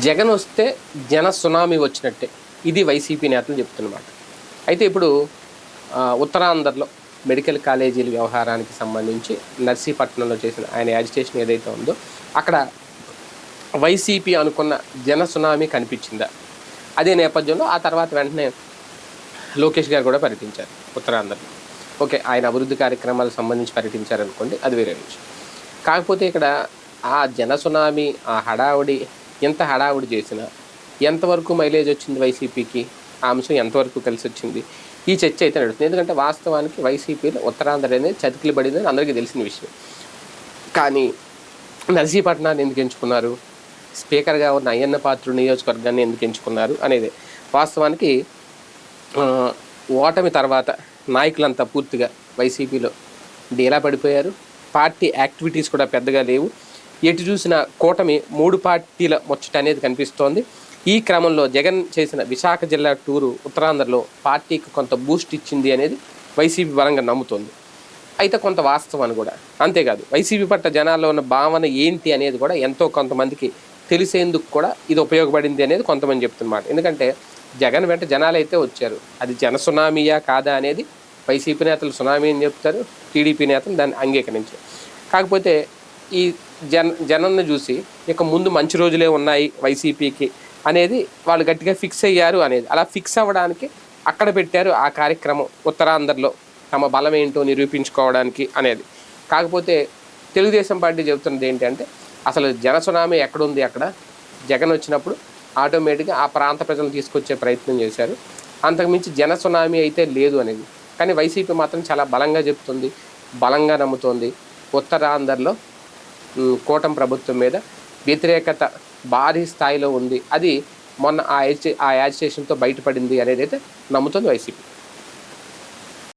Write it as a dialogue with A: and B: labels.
A: జగన్ వస్తే జన సునామీ వచ్చినట్టే. ఇది వైసీపీ నేతలు చెప్తున్నమాట. అయితే ఇప్పుడు ఉత్తరాంధ్రలో మెడికల్ కాలేజీల వ్యవహారానికి సంబంధించి నర్సీపట్నంలో చేసిన ఆయన యాజిటేషన్ ఏదైతే ఉందో అక్కడ వైసీపీ అనుకున్న జన సునామీ కనిపించిందా? అదే నేపథ్యంలో ఆ తర్వాత వెంటనే లోకేష్ గారు కూడా పర్యటించారు ఉత్తరాంధ్రలో. ఓకే ఆయన అభివృద్ధి కార్యక్రమాలకు సంబంధించి పర్యటించారనుకోండి అది వేరే నుంచి కాకపోతే ఇక్కడ ఆ జన సునామీ ఆ హడావుడి ఎంత హడావుడి చేసినా ఎంతవరకు మైలేజ్ వచ్చింది వైసీపీకి? ఆ అంశం ఎంతవరకు కలిసి వచ్చింది? ఈ చర్చ అయితే నడుస్తుంది. ఎందుకంటే వాస్తవానికి వైసీపీలో ఉత్తరాంధ్ర అనేది చతికిలు పడిందని అందరికీ తెలిసిన విషయం. కానీ నర్సీపట్నాన్ని ఎందుకు ఎంచుకున్నారు? స్పీకర్గా ఉన్న అయ్యన్న పాత్రుడు నియోజకవర్గాన్ని ఎందుకు ఎంచుకున్నారు అనేది. వాస్తవానికి ఓటమి తర్వాత నాయకులంతా పూర్తిగా వైసీపీలో డీలా పడిపోయారు. పార్టీ యాక్టివిటీస్ కూడా పెద్దగా లేవు. ఎటు చూసిన కూటమి మూడు పార్టీల ముచ్చట అనేది కనిపిస్తోంది. ఈ క్రమంలో జగన్ చేసిన విశాఖ జిల్లా టూరు ఉత్తరాంధ్రలో పార్టీకి కొంత బూస్ట్ ఇచ్చింది అనేది వైసీపీ బలంగా నమ్ముతోంది. అయితే కొంత వాస్తవాన్ని కూడా. అంతేకాదు వైసీపీ పట్ల జనాల్లో ఉన్న భావన ఏంటి అనేది కూడా ఎంతో కొంతమందికి తెలిసేందుకు కూడా ఇది ఉపయోగపడింది అనేది కొంతమంది చెప్తున్నమాట ఎందుకంటే జగన్ వెంట జనాలు అయితే వచ్చారు. అది జన సునామీయా కాదా అనేది వైసీపీ నేతలు సునామీ అని చెప్తారు టీడీపీ నేతలు దాన్ని అంగీకరించారు. కాకపోతే ఈ జన జనాన్ని చూసి ఇక ముందు మంచి రోజులే ఉన్నాయి వైసీపీకి అనేది వాళ్ళు గట్టిగా ఫిక్స్ అయ్యారు అనేది. అలా ఫిక్స్ అవ్వడానికి అక్కడ పెట్టారు ఆ కార్యక్రమం ఉత్తరాంధ్రలో తమ బలం ఏంటో నిరూపించుకోవడానికి అనేది. కాకపోతే తెలుగుదేశం పార్టీ చెబుతున్నది ఏంటంటే అసలు జన సునామీ ఎక్కడుంది అక్కడ? జగన్ వచ్చినప్పుడు ఆటోమేటిక్గా ఆ ప్రాంత ప్రజలు తీసుకొచ్చే ప్రయత్నం చేశారు. అంతకుమించి జన సునామీ అయితే లేదు అనేది. కానీ వైసీపీ మాత్రం చాలా బలంగా చెప్తుంది బలంగా నమ్ముతోంది. ఉత్తరాంధ్రలో కూటమి ప్రభుత్వం మీద వ్యతిరేకత భారీ స్థాయిలో ఉంది. అది మొన్న ఆ ఆ యాజిటేషన్తో బయటపడింది అనేది అయితే నమ్ముతుంది వైసీపీ.